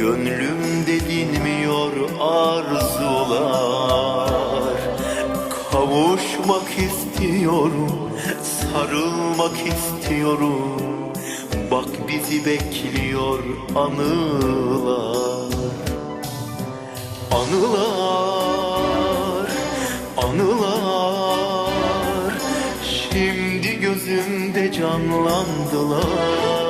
Gönlümde dinmiyor arzular. Kavuşmak istiyorum, sarılmak istiyorum. Bak bizi bekliyor anılar. Anılar, anılar. Şimdi gözümde canlandılar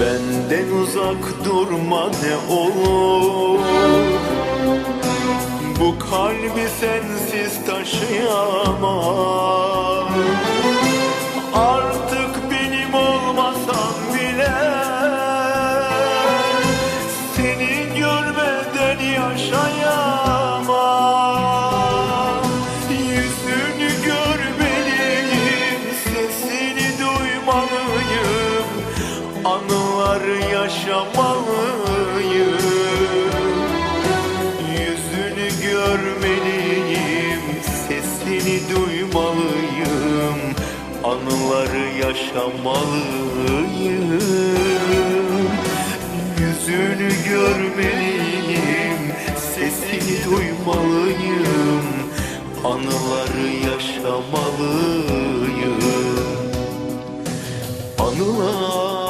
Benden uzak durma ne olur. Bu kalbi sensiz taşıyamam yaşamalıyım Yüzünü görmeliyim Sesini duymalıyım. Anıları yaşamalıyım. Yüzünü görmeliyim Sesini duymalıyım. Anıları yaşamalıyım. Anılar,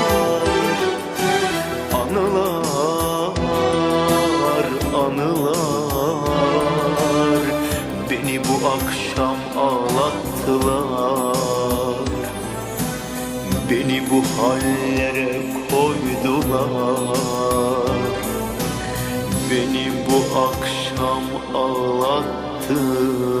anılar. Beni bu akşam ağlattılar. Beni bu hallere koydular. Beni bu akşam ağlattılar